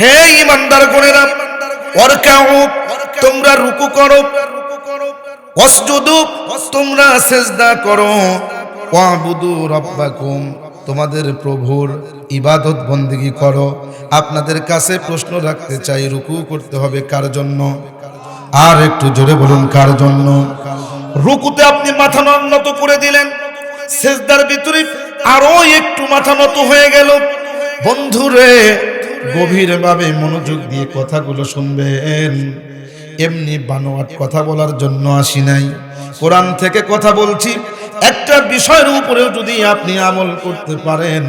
হে ইমানদার গুণেরা ওরকাউ তোমরা রুকু করো। ওয়াসজুদু, তোমরা সেজদা করো। ওয়াবুদু রাব্বাকুম, তোমাদের প্রভুর ইবাদত বন্দিগি করো। আপনাদের কাছে প্রশ্ন রাখতে চাই, রুকু করতে হবে কার জন্য? আর একটু জোরে বলুন, কার জন্য? রুকুতে আপনি মাথা নত করে দিলেন। সেজদার ভিতরে আরও একটু মাথা নত হয়ে গেল। বন্ধুরে গভীরভাবে মনোযোগ দিয়ে কথাগুলো শুনবেন। এমনি বানোয়াট কথা বলার জন্য আসি নাই। কোরআন থেকে কথা বলছি। একটা বিষয়ের উপরেও যদি আপনি আমল করতে পারেন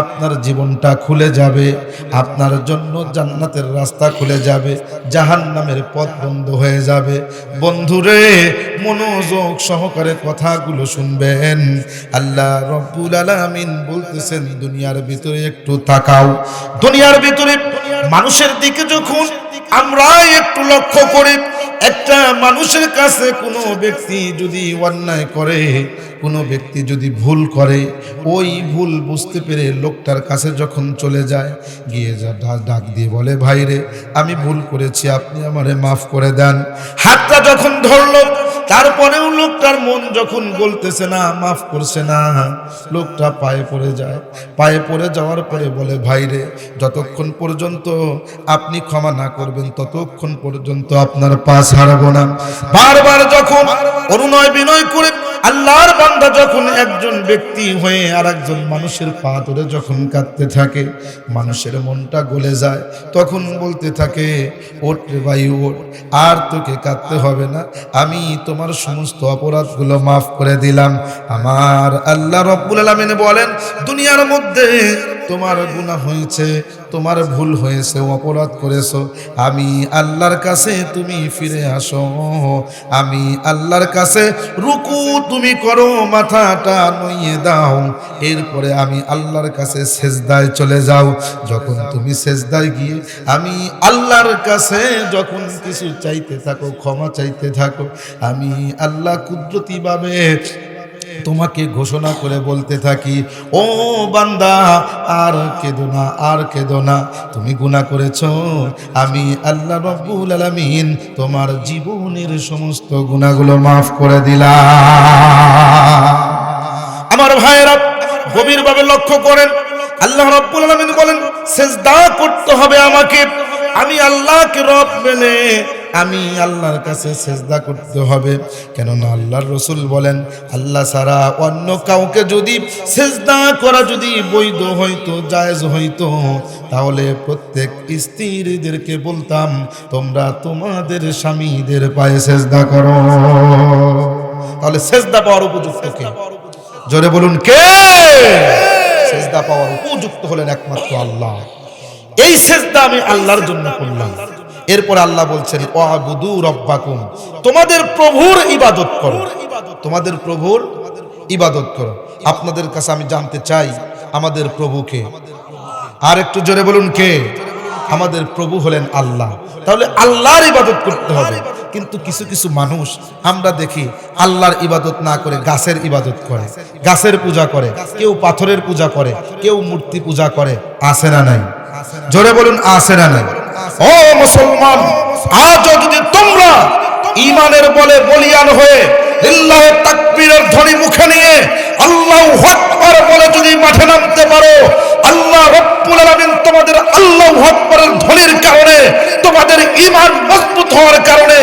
আপনার জীবনটা খুলে যাবে, আপনার জন্য জান্নাতের রাস্তা খুলে যাবে জাহান নামের পথ বন্ধ হয়ে যাবে। বন্ধুরে, মনোযোগ সহকারে কথাগুলো শুনবেন। আল্লাহ রব্বুল আলামিন বলতেছেন, দুনিয়ার ভিতরে একটু তাকাও। দুনিয়ার ভিতরে মানুষের দিকে যখন আমরা একটু লক্ষ্য করি, একটা মানুষের কাছে কোনো ব্যক্তি যদি অন্যায় করে, কোনো ব্যক্তি যদি ভুল করে, ওই ভুল বুঝতে পেরে লোকটার কাছে যখন চলে যায়, গিয়ে যা ডাক দিয়ে বলে, ভাইরে, আমি ভুল করেছি, আপনি আমারে মাফ করে দেন। হাতটা যখন ধরলো তারপরেও লোকটার মন যখন বলতেছে না, মাফ করছে না, লোকটা পায়ে পড়ে যায়। পায়ে পড়ে যাওয়ার পরে বলে ভাইরে যতক্ষণ পর্যন্ত আপনি ক্ষমা না করবেন, ততক্ষণ পর্যন্ত আপনার পা হারাবো না। বারবার যখন অরুণয় বিনয় করে আল্লাহর বান্দা যখন একজন ব্যক্তি হয়ে আর একজন মানুষের পা ধরে যখন কাঁদতে থাকে, মানুষের মনটা গলে যায়, তখন বলতে থাকে ওট রে ভাই ওট আর তোকে কাঁদতে হবে না। আমি তোমার সমস্ত অপরাধগুলো মাফ করে দিলাম। আমার আল্লাহ রব্বুল আলমিন বলেন, দুনিয়ার মধ্যে তোমার গুনাহ হয়েছে, তোমার ভুল হয়েছে, অপরাধ করেছ। আমি আল্লাহর কাছে তুমি ফিরে আসো। আমি আল্লাহর কাছে রুকু তুমি করো, মাথাটা নইয়ে দাও। এরপরে আমি আল্লাহর কাছে সেজদায় চলে যাও। যখন তুমি সেজদায় গিয়ে, আমি আল্লাহর কাছে যখন কিছু চাইতে থাকো, ক্ষমা চাইতে থাকো, আমি আল্লাহ কুদরতিভাবে তোমাকে ঘোষণা করে বলতে থাকি, ও বান্দা, আর কেঁদো না, আর কেঁদো না। তুমি গুনাহ করেছ। আমি আল্লাহ রব্বুল আলামিন তোমার জীবনের সমস্ত গুণাগুলো মাফ করে দিলাম। আমার ভাইয়েরা, গভীরভাবে লক্ষ্য করেন। আল্লাহ রব্বুল আলামিন বলেন, সেজদা করতে হবে আমাকে। আমি আল্লাহকে রব মেনে আমি আল্লাহর কাছে সেজদা করতে হবে। কেননা আল্লাহর রসুল বলেন, আল্লাহ ছাড়া অন্য কাউকে যদি সেজদা করা যদি বৈধ হইতো, জায়েজ হইতো, তাহলে প্রত্যেক স্ত্রীদেরকে বলতাম, তোমরা তোমাদের স্বামীদের পায়ে সেজদা করো। তাহলে সেজদা পাওয়ার উপযুক্ত কে? জোরে বলুন, কে? সেজদা পাওয়ার উপযুক্ত হলেন একমাত্র আল্লাহ। এই সেজদা আমি আল্লাহর জন্য করলাম। এরপর আল্লাহ বলছেন, ওয়াবুদু রব্বাকুম। তোমাদের প্রভুর ইবাদত করো। তোমাদের প্রভুর ইবাদত করো। আপনাদের কাছে আমি জানতে চাই, আমাদের প্রভুকে আর একটু জোরে বলুন কে? আমাদের প্রভু হলেন আল্লাহ। তাহলে আল্লাহর ইবাদত করতে হবে। কিন্তু কিছু কিছু মানুষ, আমরা দেখি আল্লাহর ইবাদত না করে গাছের ইবাদত করে, গাছের পূজা করে, কেউ পাথরের পূজা করে, কেউ মূর্তি পূজা করে, আসে না নাই। জোরে বলুন, আসে না নাই। ও মুসলমান, আজও যদি তোমরা ইমানের বলে বলিয়ান হয়ে লিল্লাহ তাকবীরের ধ্বনি মুখে নিয়ে আল্লাহ আকবার বলে যদি মাঠে নামতে পারো, আল্লাহ রব্বুল আলামিন তোমাদের আল্লাহ আকবরের ধ্বনির কারণে, তোমাদের ইমান মজবুত হওয়ার কারণে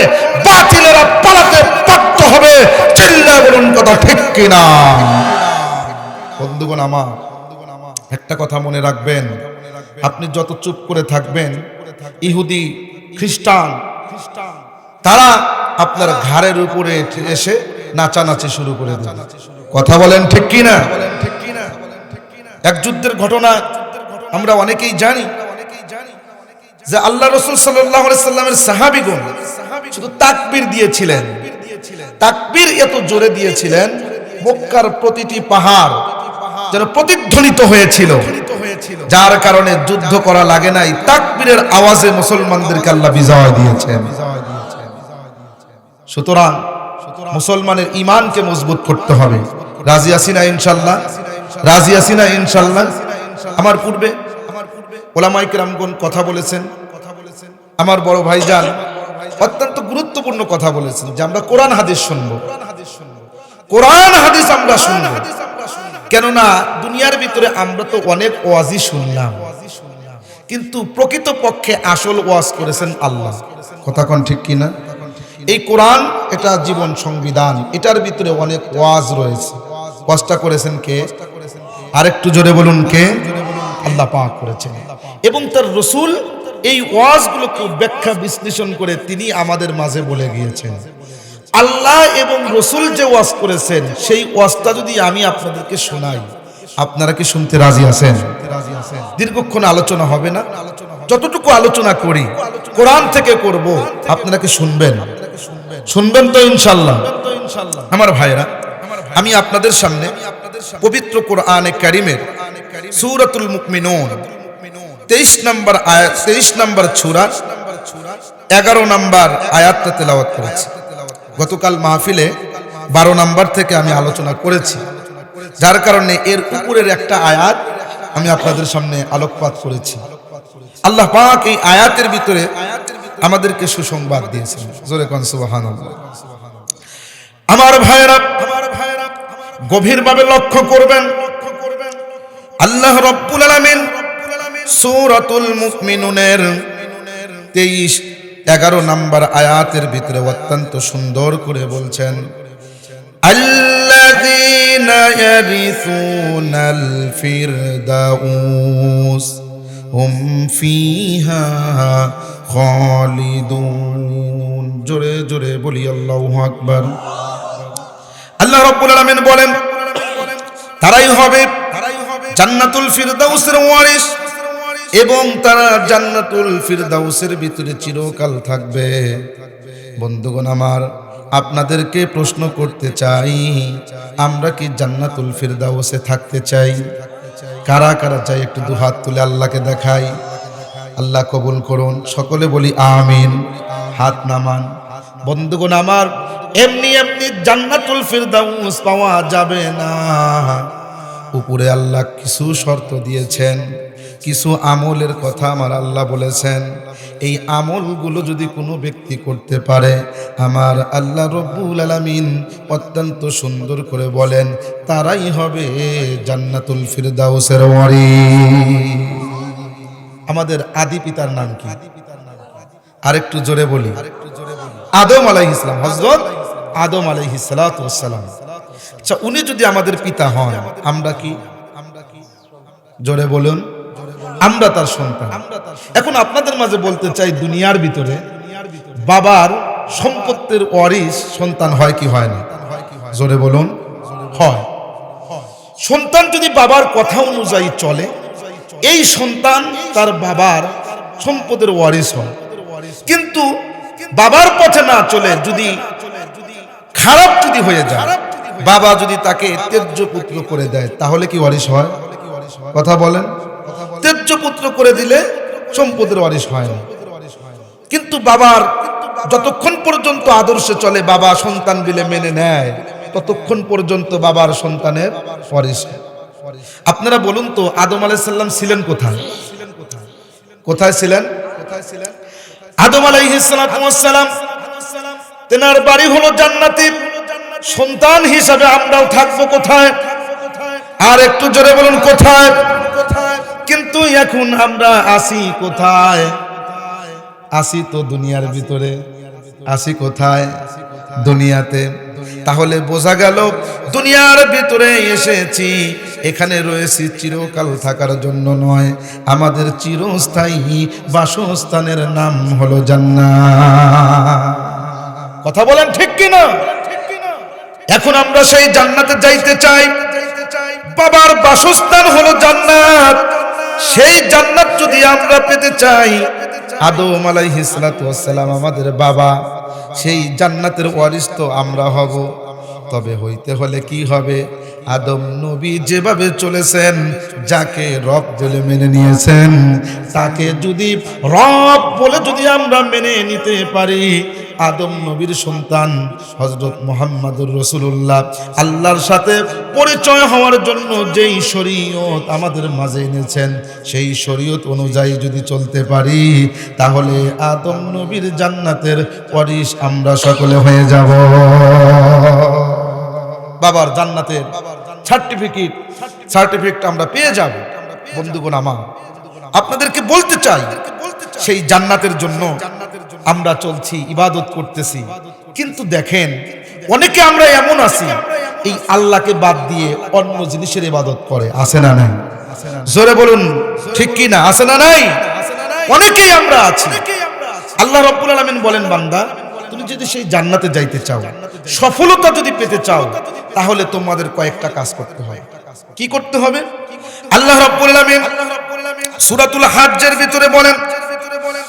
বাতিলেরা পালাতে বাধ্য হবে। চিল্লায় বলুন কথা ঠিক কিনা? বন্ধুগণ আমার, একটা কথা মনে রাখবেন। আপনি যত চুপ করে থাকবেন, ইহুদি, খ্রিস্টান, তারা আপনার ঘাড়ের উপরে এসে নাচানাচি শুরু করে কথা বলেন ঠিক কি না এক যুদ্ধের ঘটনা আমরা অনেকেই জানি যে আল্লাহ রসুল সাল্লামের সাহাবিগুন শুধু তাকবির দিয়েছিলেন। তাকবীর এত জোরে দিয়েছিলেন, মক্কার প্রতিটি পাহাড় যেন প্রতিধ্বনিত হয়েছিল। যার কারণে যুদ্ধ করা লাগে নাই। তাকবীরের আওয়াজে মুসলমানদেরকে আল্লাহ বিজয় দিয়েছেন। সুতরাং মুসলমানের ইমানকে মজবুত করতে হবে। রাজি আসিনা ইনশাল্লাহ? রাজি আসিনা ইনশাল্লাহ? আমার পূর্বে আমার পূর্বে ওলামাইক রামগণ কথা বলেছেন কথা বলেছেন। আমার বড় ভাইজান অত্যন্ত গুরুত্বপূর্ণ কথা বলেছেন যে আমরা কোরআন হাদিস শুনব। কোরআন হাদিস আমরা শুনব। কেননা দুনিয়ার ভিতরে আমরা তো অনেক ওয়াজি শুনলাম। কিন্তু প্রকৃত পক্ষে আসল ওয়াজ করেছেন আল্লাহ। কথা কোন ঠিক কিনা? এই কোরআন এটা জীবন সংবিধান এটার ভিতরে অনেক ওয়াজ রয়েছে। ওয়াজটা করেছেন কে? আরেকটু জোরে বলুন কে? আল্লাহ পাক করেছেন। এবং তার রসুল এই ওয়াজগুলোকে ব্যাখ্যা বিশ্লেষণ করে তিনি আমাদের মাঝে বলে গিয়েছেন। আল্লাহ এবং রসুল যে ওয়াজ করেছেন, সেই ওয়াজটা যদি আমি আপনাদেরকে শোনাই, আপনারা কি শুনতে রাজি আছেন? দীর্ঘক্ষণ আলোচনা হবে না? যতটুকু আলোচনা করি, কোরআন থেকে করব, আপনারা কি শুনবেন? শুনবেন তো ইনশাল্লাহ। আমার ভাইরা আমি আপনাদের সামনে পবিত্র কোরআনে কারিমের সূরাতুল মুকমিনুন তেইশ নম্বর আয়াত, তেইশ নম্বর ছুরা, এগারো নম্বর আয়াতটা তেলাওয়াত করেছি। গতকাল মাহফিলে বারো নাম্বার থেকে আমি আলোচনা করেছি। যার কারণে এর উপরের একটা আয়াত আমি আপনাদের সামনে আলোকপাত করেছি। আল্লাহ পাক এই আয়াতের ভিতরে আমাদেরকে সুসংবাদ দিয়েছেন। জোরে কন সুবহানাল্লাহ। আমার ভাইরা আমার ভাইরা গভীরভাবে লক্ষ্য করবেন। আল্লাহ রব্বুল আলামিন সূরাতুল মুমিনুনের 23 এগারো নাম্বার আয়াতের ভিতরে অত্যন্ত সুন্দর করে বলছেন الذين يرثون الفردوس هم فيها خالدون জোরে জোরে বলি আল্লাহু আকবার আল্লাহ রাব্বুল আলামিন বলেন তারাই হবে জান্নাতুল ফিরদাউসের ওয়ারিস এবং তারা জান্নাতুল ফিরদাউসের ভিতরে চিরকাল থাকবে। বন্ধুগণ আমার, আপনাদেরকে প্রশ্ন করতে চাই, আমরা কি জান্নাতুল ফিরদাউসে থাকতে চাই? কারা কারা চাই একটু দুহাত তুলে আল্লাহকে দেখাই। আল্লাহ কবুল করুন, সকলে বলি আমিন। হাত নামান। বন্ধুগণ আমার, এমনি এমনি জান্নাতুল ফিরদাউস পাওয়া যাবে না। উপরে আল্লাহ কিছু শর্ত দিয়েছেন। কিছু আমলের কথা আমার আল্লাহ বলেছেন। এই আমলগুলো যদি কোনো ব্যক্তি করতে পারে, আমার আল্লাহ রব্বুল আলামিন অত্যন্ত সুন্দর করে বলেন, তারাই হবে জান্নাতুল ফিরদাউসের ওয়ারি। আমাদের আদি পিতার নাম কি? আরেকটু জোরে বলি। আদম আলাইহিস ইসলাম হযরত আদম সালাতু ওয়াসসালাম আচ্ছা উনি যদি আমাদের পিতা হন, আমরা কি? জোরে বলুন। আমরা তার সন্তান। এখন আপনাদের মাঝে বলতে চাই, দুনিয়ার ভিতরে বাবার সম্পত্তির ওয়ারিস সন্তান হয় কি হয় না? জোরে বলুন, হয়। সন্তান যদি বাবার কথা অনুযায়ী চলে, এই সন্তান তার বাবার সম্পদের ওয়ারিস হয়। কিন্তু বাবার পথে না চলে, যদি খারাপ যদি হয়ে যায়, বাবা যদি তাকে তেজ্য পুত্র করে দেয়, তাহলে কি ওয়ারিস হয়? কথা বলেন। তেজ্য পুত্র করে দিলে সম্পদের ওয়ারিস হয় না। কিন্তু বাবার যতক্ষণ পর্যন্ত আদর্শে চলে, বাবা সন্তান বিলে মেনে নেয়, ততক্ষণ পর্যন্ত বাবার সন্তানের ওয়ারিস হয়। আপনারা বলুন তো, আদম আলাইসাল্লাম ছিলেন কোথায়? কোথায় ছিলেন? আদম আলাইহিসালাম তেনার বাড়ি হলো জান্নাতি। সন্তান হিসাবে আমরাও থাকব কোথায়? আর একটু জোরে বলুন, কোথায়? কিন্তু এখন আমরা আসি কোথায়? আসি তো দুনিয়ার ভিতরে। আসি কোথায়? দুনিয়াতে। তাহলে বোঝা গেল, দুনিয়ার ভিতরে এসেছি। এখানে রয়েছি চিরকাল থাকার জন্য নয়। আমাদের চিরস্থায়ী বাসস্থানের নাম হলো জান্না কথা বলেন ঠিক কিনা এখন আমরা সেই জান্নাতে যাইতে চাই। বাবার বাসস্থান হলো জান্নাত। সেই জান্নাত যদি আমরা পেতে চাই। আদম আলাইহিস সালাম আমাদের বাবা, সেই জান্নাতের ওয়ারিস তো আমরা হব। তবে হইতে হলে কি হবে? আদম নবী যেভাবে চলেছেন, যাকে রব বলে মেনে নিয়েছেন, তাকে যদি রব বলে যদি আমরা মেনে নিতে পারি আদম নবীর সন্তান হজরত মোহাম্মদুর রসুল্লাহ আল্লাহর সাথে পরিচয় হওয়ার জন্য যেই শরীয়ত আমাদের মাঝে এনেছেন, সেই শরীয়ত অনুযায়ী যদি চলতে পারি, তাহলে আদম নবীর জান্নাতের পরিশ আমরা সকলে হয়ে যাব। বাবার জান্নাতের সার্টিফিকেট সার্টিফিকেট আমরা পেয়ে যাব। বন্ধুগণ আমার, আপনাদেরকে বলতে চাই, সেই জান্নাতের জন্য আমরা চলছি, ইবাদত করতেছি। কিন্তু দেখেন, অনেকে আমরা এমন আছি, এই আল্লাহকে বাদ দিয়ে অন্য জিনিসের ইবাদত করে। আসে না নাই? জোরে বলুন, ঠিক কি না আসে না নাই? অনেকেই আমরা আছি। আল্লাহ রব্বুল আলমিন বলেন, বান্দা, তুমি যদি সেই জান্নাতে যাইতে চাও, সফলতা যদি পেতে চাও, তাহলে তোমাদের কয়েকটা কাজ করতে হয়। কি করতে হবে? আল্লাহ রব্বুল আলমিন সুরাতুল হাজ্জের ভিতরে বলেন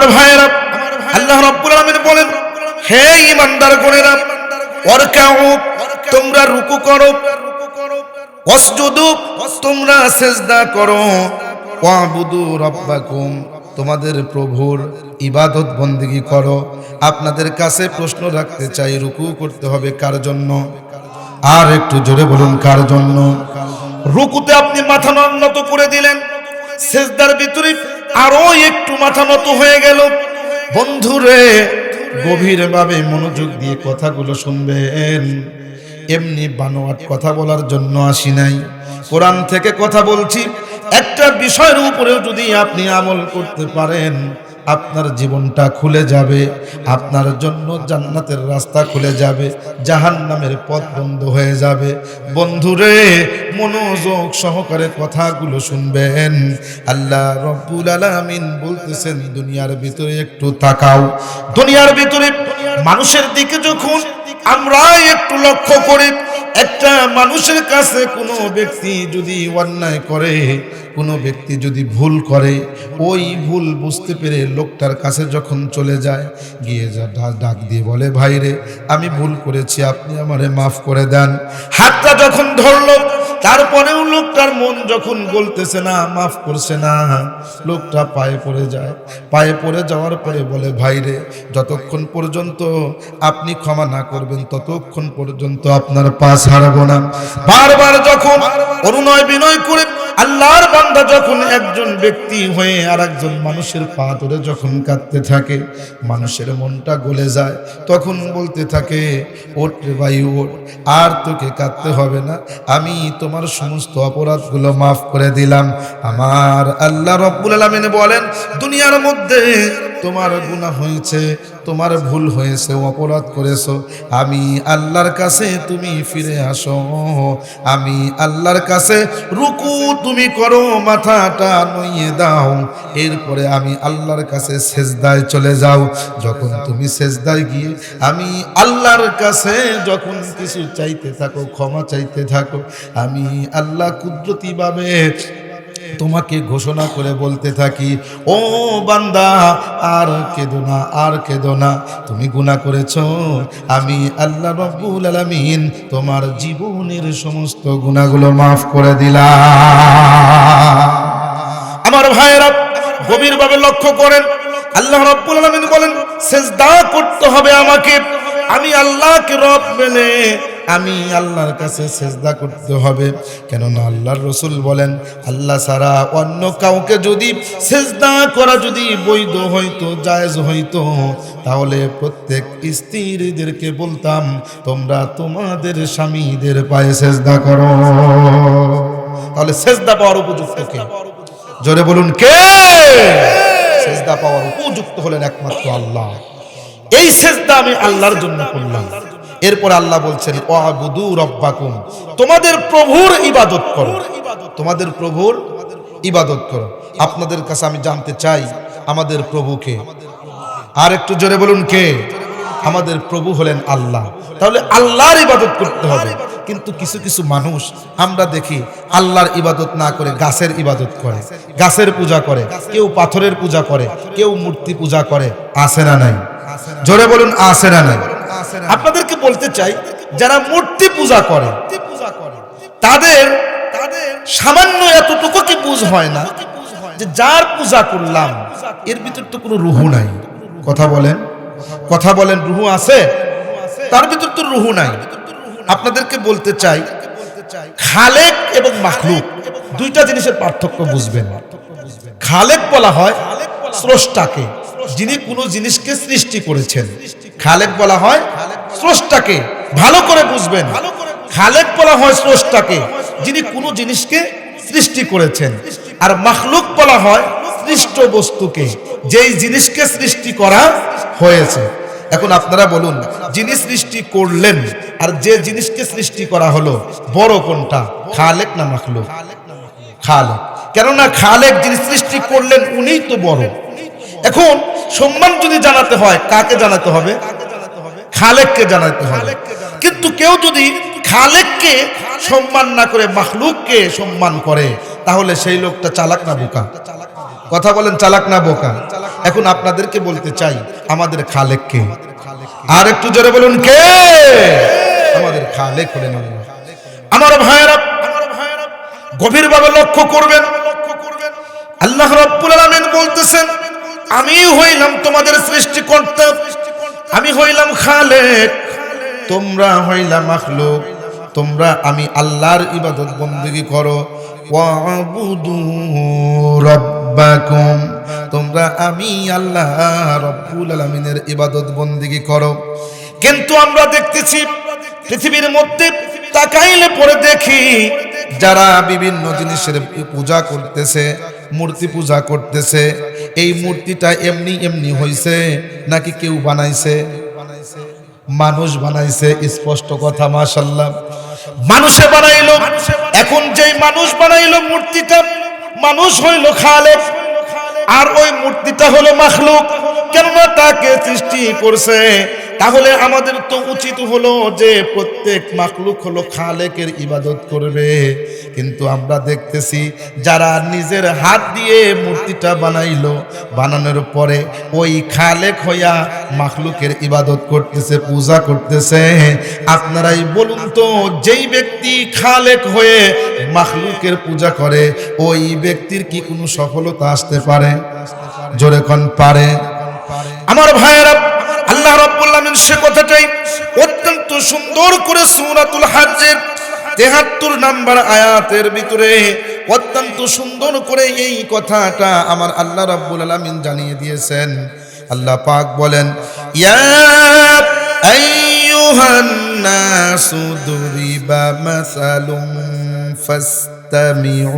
আমার ভাইয়েরা, আল্লাহ রাব্বুল আলামিন বলেন, হে ইমানদার গণেরা ওয়ারকাউ, তোমরা রুকু করো, ওয়াসজুদু, তোমরা সিজদা করো, ওয়াবুদু রাব্বাকুম, তোমাদের প্রভুর ইবাদত বন্দিগি করো। আপনাদের কাছে প্রশ্ন রাখতে চাই, রুকু করতে হবে কার জন্য? আর একটু জোরে বলুন, কার জন্য? রুকুতে আপনি মাথা নত করে দিলেন, সেজদার ভিতরে আরও একটু মাথা নত হয়ে গেল। বন্ধুরে, গভীরভাবে মনোযোগ দিয়ে কথাগুলো শুনবেন। এমনি বানোয়াট কথা বলার জন্য আসি নাই। কোরআন থেকে কথা বলছি। একটা বিষয়ের উপরেও যদি আপনি আমল করতে পারেন আপনার জীবনটা খুলে যাবে, আপনার জন্য জান্নাতের রাস্তা খুলে যাবে জাহান নামের পথ বন্ধ হয়ে যাবে। বন্ধুরে, মনোযোগ সহকারে কথাগুলো শুনবেন। আল্লাহ রব্বুল আলামিন বলতেছেন, দুনিয়ার ভিতরে একটু তাকাও। দুনিয়ার ভিতরে মানুষের দিকে যখন আমরা একটু লক্ষ্য করি, একটা মানুষের কাছে কোনো ব্যক্তি যদি অন্যায় করে, কোনো ব্যক্তি যদি ভুল করে, ওই ভুল বুঝতে পেরে লোকটার কাছে যখন চলে যায়, গিয়ে যা ডাক দিয়ে বলে, ভাইরে, আমি ভুল করেছি, আপনি আমারে মাফ করে দেন। হাতটা যখন ধরলো তারপরেও লোকটার মন যখন বলতেছে না, মাফ করছে না, লোকটা পায়ে পড়ে যায়। পায়ে পড়ে যাওয়ার পরে বলে ভাইরে যতক্ষণ পর্যন্ত আপনি ক্ষমা না করবেন, ততক্ষণ পর্যন্ত আপনার পা ছাড়বো না। বারবার যখন অরুণয় বিনয় করে আল্লাহর বান্দা যখন একজন ব্যক্তি হয়ে আর একজন মানুষের পা ধরে যখন কাঁদতে থাকে, মানুষের মনটা গলে যায়, তখন বলতে থাকে ওট রে ভাই ওট আর তোকে কাঁদতে হবে না। আমি তোমার সমস্ত অপরাধগুলো মাফ করে দিলাম। আমার আল্লাহ রব্বুল আলমিন বলেন, দুনিয়ার মধ্যে তোমার গুনাহ হয়েছে, তোমার ভুল হয়েছে, অপরাধ করেছ। আমি আল্লাহর কাছে তুমি ফিরে আসো। আমি আল্লাহর কাছে রুকু তুমি করো, মাথাটা নইয়ে দাও। এরপরে আমি আল্লাহর কাছে সেজদায় চলে যাও। যখন তুমি সেজদায় গিয়ে, আমি আল্লাহর কাছে যখন কিছু চাইতে থাকো, ক্ষমা চাইতে থাকো, আমি আল্লাহ কুদরতিভাবে তোমাকে ঘোষণা করে বলতে থাকি, ও বান্দা, আর কেঁদো না, আর কেঁদো না। তুমি গুণা করেছ। আমি আল্লাহ রব্বুল আলামিন তোমার জীবনের সমস্ত গুণাগুলো মাফ করে দিলাম। আমার ভাইয়েরা, গভীরভাবে লক্ষ্য করেন। আল্লাহ রব্বুল আলামিন বলেন, সেজদা করতে হবে আমাকে। আমি আল্লাহকে রব মেনে আমি আল্লাহর কাছে সেজদা করতে হবে। কেননা আল্লাহর রসুল বলেন, আল্লাহ ছাড়া অন্য কাউকে যদি সেজদা করা যদি বৈধ হইতো, জায়েজ হইতো, তাহলে প্রত্যেক স্ত্রীদেরকে বলতাম, তোমরা তোমাদের স্বামীদের পায়ে সেজদা করো। তাহলে সেজদা পাওয়ার উপযুক্ত কে? জোরে বলুন, কে? সেজদা পাওয়ার উপযুক্ত হলেন একমাত্র আল্লাহ। এই সেজদা আমি আল্লাহর জন্য করলাম। এরপর আল্লাহ বলছেন, ওয়াবুদু রব্বাকুম। তোমাদের প্রভুর ইবাদত করো। তোমাদের প্রভুর ইবাদত করো। আপনাদের কাছে আমি জানতে চাই, আমাদের প্রভুকে আর একটু জোরে বলুন কে? আমাদের প্রভু হলেন আল্লাহ। তাহলে আল্লাহর ইবাদত করতে হবে। কিন্তু কিছু কিছু মানুষ আমরা দেখি আল্লাহর ইবাদত না করে গাছের ইবাদত করে, গাছের পূজা করে, কেউ পাথরের পূজা করে, কেউ মূর্তি পূজা করে, আসে না নাই? জোরে বলুন, আসে না নাই? আপনাদেরকে বলতে চাই যারা মূর্তি পূজা করে তাদের তাদের সামান্য এতটুকু কি বুঝ হয় না? যে যার পূজা করলাম এর ভিতর তো কোনো রুহু নাই। কথা বলেন। কথা বলেন। রুহু আছে? তার ভিতর তো রুহু নাই। আপনাদেরকে বলতে চাই খালেক এবং মাখলুক দুইটা জিনিসের পার্থক্য বুঝবেন। খালেক বলা হয় স্রষ্টাকে যিনি কোনো জিনিসকে সৃষ্টি করেছেন। খালেক বলা হয় স্রষ্টাকে। ভালো করে বুঝবেন। খালেক বলা হয় স্রষ্টাকে, যিনি কোনো জিনিসকে সৃষ্টি করেছেন। আর মাখলুক বলা হয় সৃষ্ট বস্তুকে, যেই জিনিসকে সৃষ্টি করা হয়েছে। এখন আপনারা বলুন, যিনি সৃষ্টি করলেন, আর যে জিনিসকে সৃষ্টি করা হলো, বড় কোনটা? খালেক না মাখলুক? খালেক। কেননা খালেক যিনি সৃষ্টি করলেন, উনিই তো বড়। এখন সম্মান যদি জানাতে হয়, কাকে জানাতে হবে? খালেককে জানাতে হবে। কিন্তু কেউ যদি খালেককে সম্মান না করে, মাখলুককে সম্মান করে, তাহলে সেই লোকটা চালাক না বোকা। কথা বলেন, চালাক না বোকা। এখন আপনাদেরকে বলতে চাই, আমাদের খালেককে। আর একটু জোরে বলুন, কে? আমাদের খালেক হলেন আমার ভাইয়েরা, গভীরভাবে লক্ষ্য করবেন। আল্লাহ রব্বুল আলামিন বলতেছেন আমি হইলাম তোমাদের সৃষ্টিকর্তা। আমি হইলাম খালেক। তোমরা হইলাম মাখলুক। তোমরা আমি আল্লাহর ইবাদত বন্দেগী করো। রব্বাকুম। তোমরা আমি আল্লাহ রব্বুল আলামিনের ইবাদত বন্দেগী করো। কিন্তু আমরা দেখতেছি, পৃথিবীর মধ্যে তাকাইলে পরে দেখি, যারা বিভিন্ন জিনিসের পূজা করতেছে মূর্তি পূজা করতেছে। এই মূর্তিটা এমনি এমনি হইছে, নাকি কেউ বানাইছে? মানুষ বানাইছে, স্পষ্ট কথা মাশাল্লাহ মানুষে বানাইলো, এখন যেই মানুষ বানাইলো মূর্তিটা, মানুষ হইল খালেক। আর ওই মূর্তিটা হলো মাখলুক, কেননা তাকে সৃষ্টি করছে তাহলে আমাদের তো উচিত হলো যে প্রত্যেক মাখলুক হলো খালেকের ইবাদত করবে। কিন্তু আমরা দেখতেছি যারা নিজের হাত দিয়ে মূর্তিটা বানাইলো, বানানোর পরে ওই খালেক হইয়া মাখলুকের ইবাদত করতেছে, পূজা করতেছে। আপনারাই বলুন তো, যেই ব্যক্তি খালেক হয়ে মাখলুকের পূজা করে, ওই ব্যক্তির কি কোনো সফলতা আসতে পারে? জোরে কোন, পারে। আমার ভাইয়েরা আল্লাহ রাব্বুল আলামিন সে কথাটাই অত্যন্ত সুন্দর করে সূরাতুল হজ্জের 73 নাম্বার আয়াতের ভিতরে অত্যন্ত সুন্দর করে এই কথাটা আমার আল্লাহ রাব্বুল আলামিন জানিয়ে দিয়েছেন। আল্লাহ পাক বলেন, ইয়া আইয়ুহান নাসু দুরিবা মাসালুম ফাস্তামিউ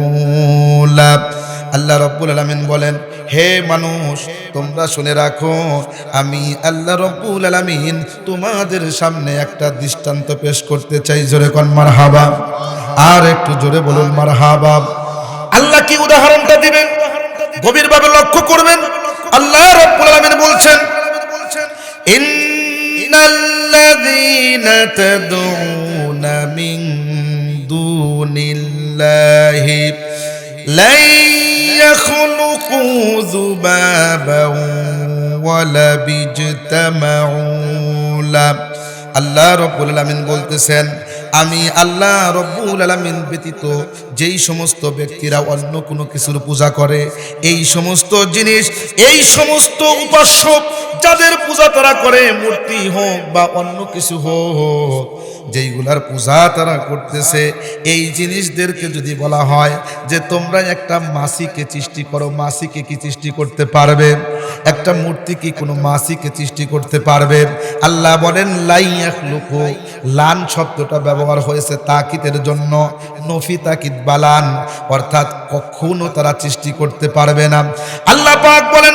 আল্লাহ রব্বুল আলামিন বলেন হে মানুষ তোমরা শুনে রাখো আমি আল্লাহ রব্বুল আলামিন তোমাদের সামনে একটা দৃষ্টান্ত পেশ করতে চাই জোরে কোন মারহাবা আর একটু জোরে বলুন মারহাবা আল্লাহ কি উদাহরণটা দিবেন গভীরভাবে লক্ষ্য করবেন আল্লাহ রব্বুল আলামিন বলছেন ইন্নাল্লাযীনা তাদউনা মিন দুনিল্লাহি لا يخلقوا ذبابا ولا بيجتمعوا له আল্লাহ রব্বুল আলামিন বলতেছেন আমি আল্লাহ রব্বুল আলামিন ব্যতীত যেই সমস্ত ব্যক্তিরা অন্য কোনো কিছুর পূজা করে এই সমস্ত জিনিস এই সমস্ত উপাস্য যাদের পূজা তারা করে মূর্তি হোক বা অন্য কিছু হোক যেইগুলার পূজা তারা করতেছে, এই জিনিসদেরকে যদি বলা হয় যে তোমরা একটা মাসিকে সৃষ্টি করো, মাসিকে কি সৃষ্টি করতে পারবে? একটা মূর্তি কি কোনো মাসিকে সৃষ্টি করতে পারবে? আল্লাহ বলেন লাইয়াক লুকু লান শব্দটা ব্যবহার হয়েছে তাকিতের জন্য, নফি তাকিদ বালান, অর্থাৎ কখনো তারা সৃষ্টি করতে পারবে না। আল্লাহ পাক বলেন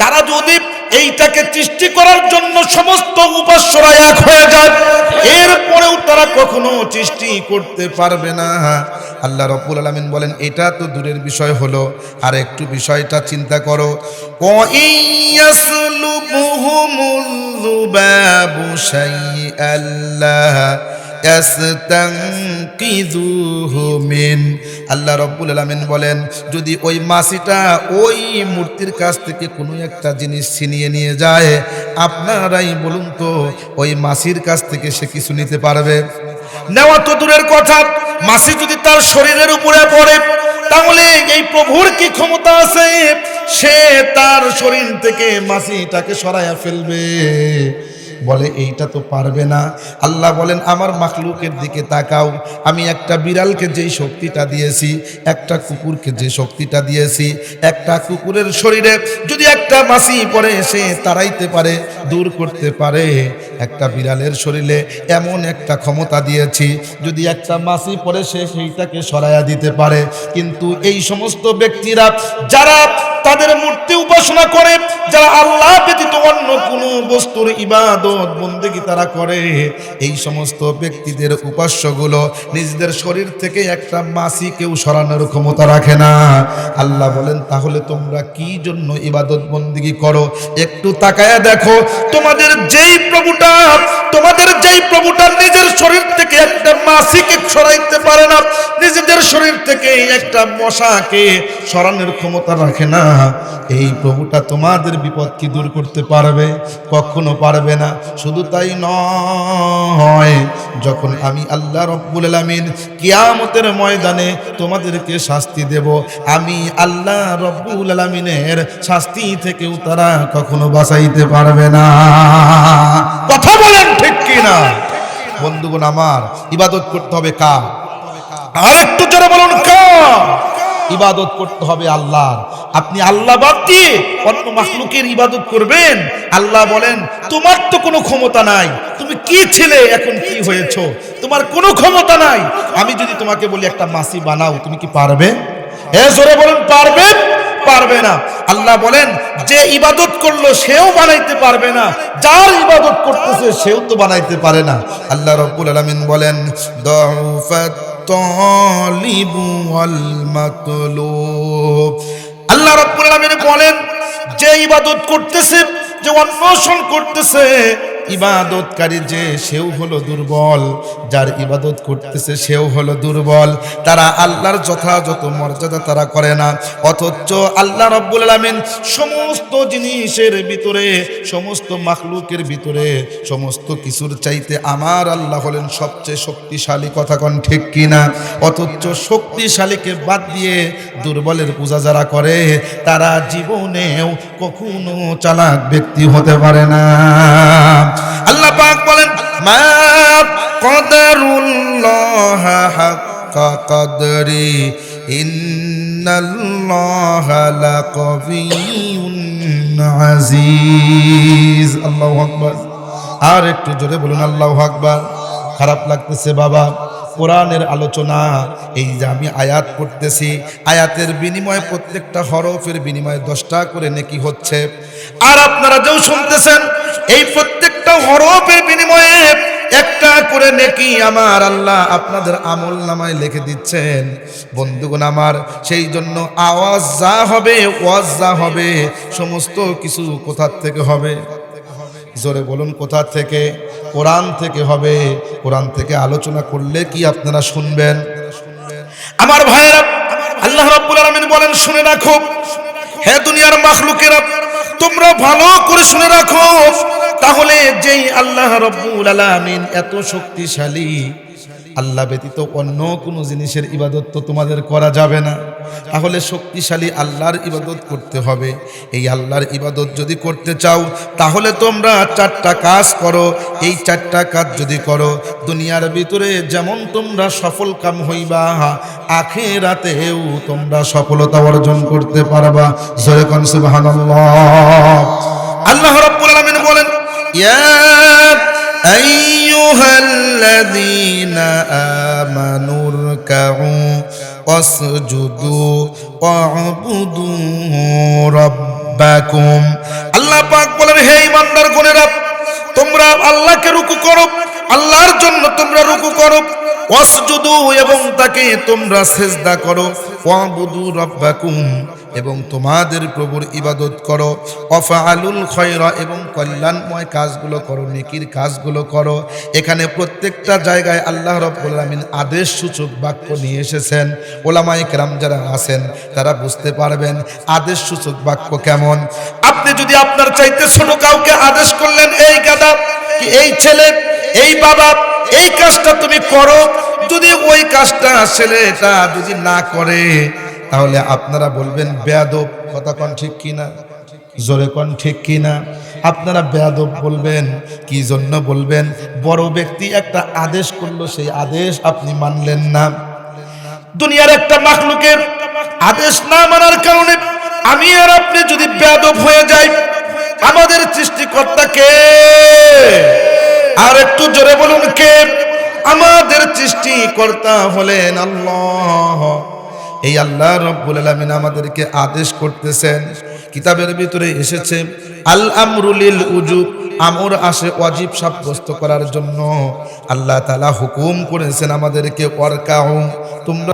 তারা যদি এইটাকে সৃষ্টি করার জন্য সমস্ত উপাস্যরা এক হয়ে যায়। এরপরেও তারা কখনো সৃষ্টি করতে পারবে না। আল্লাহ রব্বুল আলামিন বলেন, এটা তো দূরের বিষয় হলো। আর একটু বিষয়টা চিন্তা করো। ইয়াসলুবুহুমুল যুবাবু শাইআল্লাহ ইয়াস্তানকিযুহু মিন আল্লাহ রব্বুল আলামিন বলেন, যদি ওই মাসিটা ওই মূর্তির কাছ থেকে কোনো একটা জিনিস ছিনিয়ে নিয়ে যায়, আপনারাই বলুন তো, ওই মাসির কাছ থেকে সে কিছু নিতে পারবে? নেওয়া তো দূরের কথা, মাসি যদি তার শরীরের উপরে পড়ে, তাহলে এই প্রভুর কি ক্ষমতা আছে? সে তার শরীর থেকে মাসিটাকে সরাইয়া ফেলবে। বলে, এইটা তো পারবে না। আল্লাহ বলেন, আমার মাখলুকের দিকে তাকাও। আমি একটা বিড়ালকে যেই শক্তিটা দিয়েছি, একটা কুকুরকে যে শক্তিটা দিয়েছি, একটা কুকুরের শরীরে যদি একটা মাসি পরে সে তাড়াইতে পারে, দূর করতে পারে। একটা বিড়ালের শরীরে এমন একটা ক্ষমতা দিয়েছি, যদি একটা মাসি পরে সে সেইটাকে সরাইয়া দিতে পারে। কিন্তু এই সমস্ত ব্যক্তিরা, যারা তাদের মূর্তি উপাসনা করে, যারা আল্লাহ ব্যতীত অন্য কোনো বস্তুর ইবাদত, বন্দেগী তারা করে। এই সমস্ত ব্যক্তিদের উপাস্যগুলো নিজেদের শরীর থেকে একটা মাসি কেউ সরানোর ক্ষমতা রাখে না। আল্লাহ বলেন, তাহলে তোমরা কি জন্য ইবাদত বন্দেগী করো? একটু তাকায়া দেখো তোমাদের যেই প্রভুটা, তোমাদের যেই প্রভুটা নিজের শরীর থেকে একটা মাসিকে সরাইতে পারে না, নিজেদের শরীর থেকে একটা মশাকে সরানোর ক্ষমতা রাখে না। এই প্রভুটা তোমাদের বিপদ কি দূর করতে পারবে? কখনো পারবে না। শুধু তাই নয়, যখন আমি আল্লাহ রব্বুল আলামিন কিয়ামতের ময়দানে তোমাদেরকে শাস্তি দেব, আমি আল্লাহ রব্বুল আলামিনের শাস্তি থেকেও তারা কখনো বাঁচাইতে পারবে না। কথা বলেন ঠিক কিনা? বন্ধুগণ আমার, ইবাদত করতে হবে কার? আর একটু জোরে বলুন, কার? ইবাদত করতে হবে আল্লাহর। আপনি আল্লাহ বাদ দিয়ে অন্য মাখলুকের ইবাদত করবেন। আল্লাহ বলেন, তোমার তো কোনো ক্ষমতা নাই। তুমি কি ছিলে, এখন কি হয়েছো? তোমার কোনো ক্ষমতা নাই। আমি যদি তোমাকে বলি, একটা মাসি বানাও তুমি কি পারবে? এ জোরে বলুন পারবে পারবে না। আল্লাহ বলেন, যে ইবাদত করল সেও বানাইতে পারবে না। যার ইবাদত করতেছে সেও তো বানাইতে পারে না। আল্লাহ রব্বুল আলামিন বলেন আল্লাহ রব্বুল আলামিন বলেন, যে ইবাদত করতেছে, যে অন্বেষণ করতেছে ইবাদতকারী যে, সেও হলো দুর্বল। যার ইবাদত করতেছে, সেও হলো দুর্বল। তারা আল্লাহর যথাযথ মর্যাদা তারা করে না। অথচ আল্লাহ রব্বুল আলামিন সমস্ত জিনিসের ভিতরে, সমস্ত মাখলুকের ভিতরে, সমস্ত কিছুর চাইতে আমার আল্লাহ হলেন সবচেয়ে শক্তিশালী কথা কন ঠিক কিনা? অথচ শক্তিশালীকে বাদ দিয়ে দুর্বলের পূজা যারা করে, তারা জীবনেও কখনো চালাক ব্যক্তি হতে পারে না। আল্লাহ পাক বলেন, মা কদারুল্লাহ হাক্কা কদরি, ইন্নাল্লাহ লাকাবিয়ুন আজিজ। আল্লাহু আকবার। আর একটু জোরে বলুন, আল্লাহু আকবার। খারাপ লাগতেছে বাবা, কোরআনের আলোচনা, এই যে আমি আয়াত পড়তেছি, আয়াতের বিনিময়ে প্রত্যেকটা হরফের বিনিময়ে দশটা করে নেকি হচ্ছে। আর আপনারা যেও শুনতেছেন, এই প্রত্যেকটা হরফের বিনিময়ে একটা করে নেকি আমার আল্লাহ আপনাদের আমল নামায় লিখে দিচ্ছেন। বন্ধুগণ আমার, সেই জন্য আওয়াজ যা হবে, ওয়াজ যা হবে, সমস্ত কিছু কোথার থেকে হবে? জোরে বলুন কোথা থেকে? কোরআন থেকে হবে। কোরআন থেকে আলোচনা করলে কি আপনারা শুনবেন? আমার ভাইয়েরা, আল্লাহ রাব্বুল আলামিন বলেন, শুনে রাখো। হে দুনিয়ার মাখলুকেরা, তোমরা ভালো করে শুনে রাখো। তাহলে যেই আল্লাহ রাব্বুল আলামিন এত শক্তিশালী, আল্লাহ ব্যতীত অন্য কোনো জিনিসের ইবাদত তো তোমাদের করা যাবে না। তাহলে শক্তিশালী আল্লাহর ইবাদত করতে হবে। এই আল্লাহর ইবাদত যদি করতে চাও, তাহলে তোমরা চারটা কাজ করো। এই চারটা কাজ যদি করো, দুনিয়ার ভিতরে যেমন তোমরা সফল কাম হইবা, আখেরাতেও তোমরা সফলতা অর্জন করতে পারবা। জয় কন সুবহানাল্লাহ। আল্লাহ রাব্বুল আলামিন বলেন ইয়া أيها الذين آمنوا اركعوا ওয়াসজুদু ওয়াবুদু রাব্বাকুম আল্লাহ পাক বলেন হে ইমানদার গুণেরা তোমরা আল্লাহকে রুকু করো আল্লাহর জন্য তোমরা রুকু করো, ওয়াসজুদু এবং তাকে তোমরা সেজদা করো, ওয়াবুদু রাব্বাকুম এবং তোমাদের প্রভুর ইবাদত করো অফাআলুল খয়রা এবং কল্যাণময় কাজগুলো করো, নেকির কাজগুলো করো। এখানে প্রত্যেকটা জায়গায় আল্লাহ রব্বুল আদেশ, সূচক, বাক্য নিয়ে এসেছেন। ওলামায়ে কেরাম যারা আছেন, তারা বুঝতে পারবেন আদেশ, সূচক, বাক্য কেমন। আপনি যদি আপনার চাইতে ছোট কাউকে আদেশ করলেন, এই গাদা এই ছেলে, এই বাবা, এই কাজটা তুমি করো। যদি ওই কাজটা ছেলেটা যদি না করে, তাহলে আপনারা বলবেন, বেয়াদব। কথা কন ঠিক কিনা? জোরে কন ঠিক কিনা? আপনারা বেয়াদব বলবেন, কি জন্য বলবেন? বড় ব্যক্তি একটা আদেশ করল, সেই আদেশ আপনি মানলেন না। দুনিয়ার একটা মাখলুকের আদেশ না মানার কারণে আমি আর আপনি যদি বেয়াদব হয়ে যাই আমাদের সৃষ্টিকর্তাকে। আর একটু জোরে বলুন কে? আমাদের সৃষ্টিকর্তা হলেন আল্লাহ। এই আল্লাহ রব্বুল আলামিন আমাদেরকে আদেশ করতেছেন, কিতাবের ভিতরে এসেছে, আল আমরুলিল উজুব, আমর আসে অজীব সাব্যস্ত করার জন্য। আল্লাহ তাআলা হুকুম করেছেন আমাদেরকে ওয়ারকাউ, তোমরা